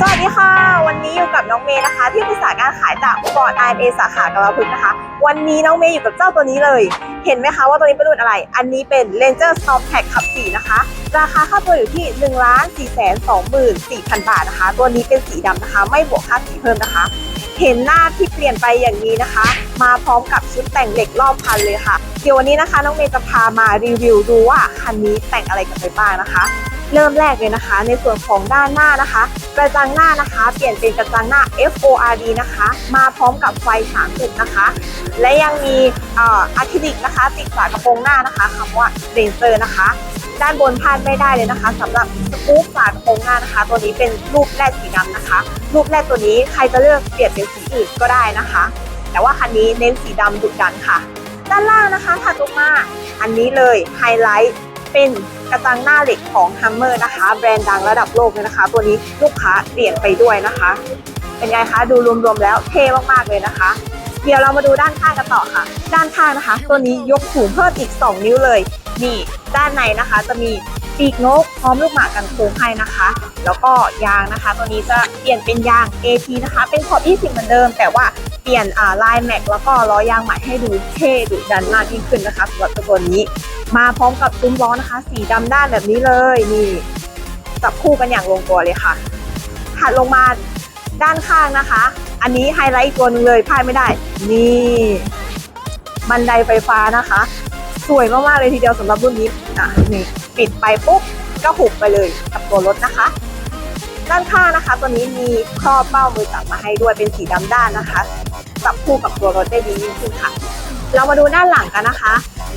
สวัสดีค่ะ วันนี้อยู่กับน้องเมย์นะคะ ที่ปรึกษาการขายจากฟอร์ดไอเอสาขากำมะพึกนะคะ วันนี้น้องเมย์อยู่กับเจ้าตัวนี้เลย เห็นไหมคะว่าตัวนี้เป็นรุ่นอะไร อันนี้เป็น Ranger Storm Pack ขับ4นะคะ ราคาค่าตัวอยู่ที่1 4 2 4 4 0 0 0 บาทนะคะ ตัวนี้เป็นสีดำนะคะ ไม่บวกค่าสีเพิ่มนะคะ เห็นหน้าที่เปลี่ยนไปอย่างนี้นะคะ มาพร้อมกับชุดแต่งเหล็กรอบคันเลยค่ะ เดี๋ยววันนี้นะคะน้องเมย์จะพามารีวิวดูว่าคันนี้แต่งอะไรกันไปบ้างนะคะ เริ่มแรกเลยนะคะ ในส่วนของด้านหน้านะคะ กระจังหน้านะคะ เปลี่ยนเป็นกระจังหน้า FORD นะคะ มาพร้อมกับไฟ3จุดนะคะ และยังมีอ่ออะคริลิกนะคะ ติดฝากระโปรงหน้านะคะคำว่าเรนเซอร์นะคะ ด้านบนพลาดไม่ได้เลยนะคะสำหรับสกู๊ปฝากระโปรงหน้านะคะ ตัวนี้เป็นรูปแรกสีดำนะคะ รูปแรกตัวนี้ใครจะเลือกเปลี่ยนเป็นสีอื่นก็ได้นะคะ แต่ว่าคันนี้เน้นสีดำดุดันค่ะ ด้านล่างนะคะถัดลงมาอันนี้เลยไฮไลท์ เป็นกระจังหน้าเหล็กของ Hummer นะคะ แบรนด์ดังระดับโลกเลยนะคะ ตัวนี้ลูกค้าเปลี่ยนไปด้วยนะคะ เป็นไงคะดูรวมๆแล้วเท่มากๆเลยนะคะ เดี๋ยวเรามาดูด้านข้างกันต่อค่ะ ด้านข้างนะคะ ตัวนี้ยกสูงเพิ่มอีก 2 นิ้วเลยนี่ด้านในนะคะ จะมีปีกนกพร้อมลูกหมากกันโค้งให้นะคะ แล้วก็ยางนะคะ ตัวนี้จะเปลี่ยนเป็นยาง AT นะคะ เป็นขอบ20เหมือนเดิม แต่ว่าเปลี่ยนลายแม็กแล้วก็ล้อยางใหม่ให้ดูเท่ดุดันมากยิ่งขึ้นนะคะสำหรับตัวนี้ มาพร้อมกับซุ้มล้อนะคะ สีดำด้านแบบนี้เลยนี่จับคู่กันอย่างลงตัวเลยค่ะถัดลงมาด้านข้างนะคะ อันนี้ไฮไลท์อีกตัวหนึงเลยพลาดไม่ได้ นี่บันไดไฟฟ้านะคะ สวยมากๆเลยทีเดียวสำหรับรุ่นนี้อะนี่ปิดไปปุ๊บก็หุบไปเลยกับตัวรถนะคะ ด้านข้างนะคะ ตัวนี้มีครอบเบ้ามือจับมาให้ด้วยเป็นสีดำด้านนะคะจับคู่กับตัวรถได้ดียิ่งขึ้นค่ะ เรามาดูด้านหลังกันนะคะ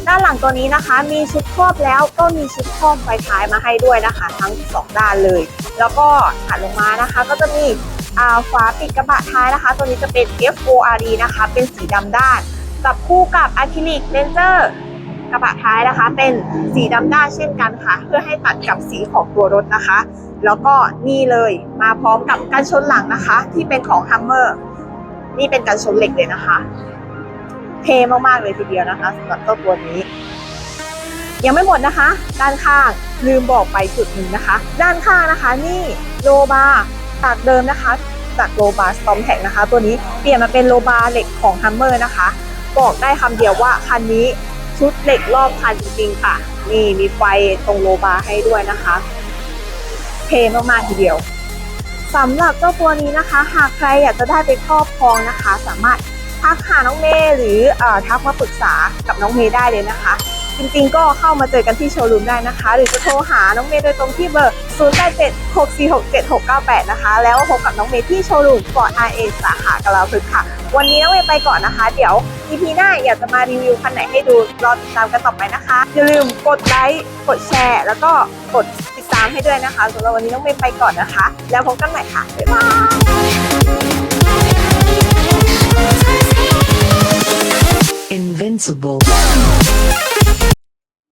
ด้านหลังตัวนี้นะคะ มีชุดครอบแล้วก็มีชุดครอบไฟท้ายมาให้ด้วยนะคะ ทั้งสองด้านเลย แล้วก็ถัดลงมานะคะ ก็จะมีอ่าฝาปิดกระบะท้ายนะคะ ตัวนี้จะเป็น FORD นะคะ เป็นสีดำด้านจับคู่กับอะคริลิกเลนเจอร์กระบะท้ายนะคะ เป็นสีดำด้านเช่นกันค่ะ เพื่อให้ตัดกับสีของตัวรถนะคะ แล้วก็นี่เลยมาพร้อมกับกันชนหลังนะคะ ที่เป็นของ Hummer นี่เป็นกันชนเหล็กเลยนะคะ เท่มากๆเลยทีเดียวนะคะสำหรับเจ้าตัวนี้ ยังไม่หมดนะคะ ด้านข้างลืมบอกไปจุดหนึ่งนะคะ ด้านข้างนะคะนี่โลบาร์จากเดิมนะคะ จากโลบาร์สตอมแท็กนะคะ ตัวนี้เปลี่ยนมาเป็นโลบาร์เหล็กของ Hummer นะคะ บอกได้คำเดียวว่าคันนี้ชุดเหล็กรอบคันจริงๆค่ะ นี่มีไฟตรงโลบาร์ให้ด้วยนะคะเท่มากๆทีเดียวสำหรับเจ้าตัวนี้นะคะ หากใครอยากจะได้ไปครอบครองนะคะ สามารถ ทักหาน้องเมย์หรืออทักมาปรึกษากับน้องเมย์ได้เลยนะคะ จริงๆก็เข้ามาเจอกันที่โชว์รูมได้นะคะ หรือจะโทรหาน้องเมย์โดยตรงที่เบอร์ 0 8 7 6 4 6 7 6 9 8 นะคะ แล้วพบกับน้องเมย์ที่โชว์รูมฟอร์ดไอเอสาขากลาพึกษ์ค่ะ วันนี้น้องเมย์ไปก่อนนะคะ เดี๋ยว EP หน้าอยากจะมารีวิวคันไหนให้ดูรอติดตามกันต่อไปนะคะ อย่าลืมกดไลค์กดแชร์ แล้วก็กดติดตามให้ด้วยนะคะสำหรับวันนี้น้องเมย์ไปก่อนนะคะ แล้วพบกันใหม่ค่ะบ๊ายบาย sensible.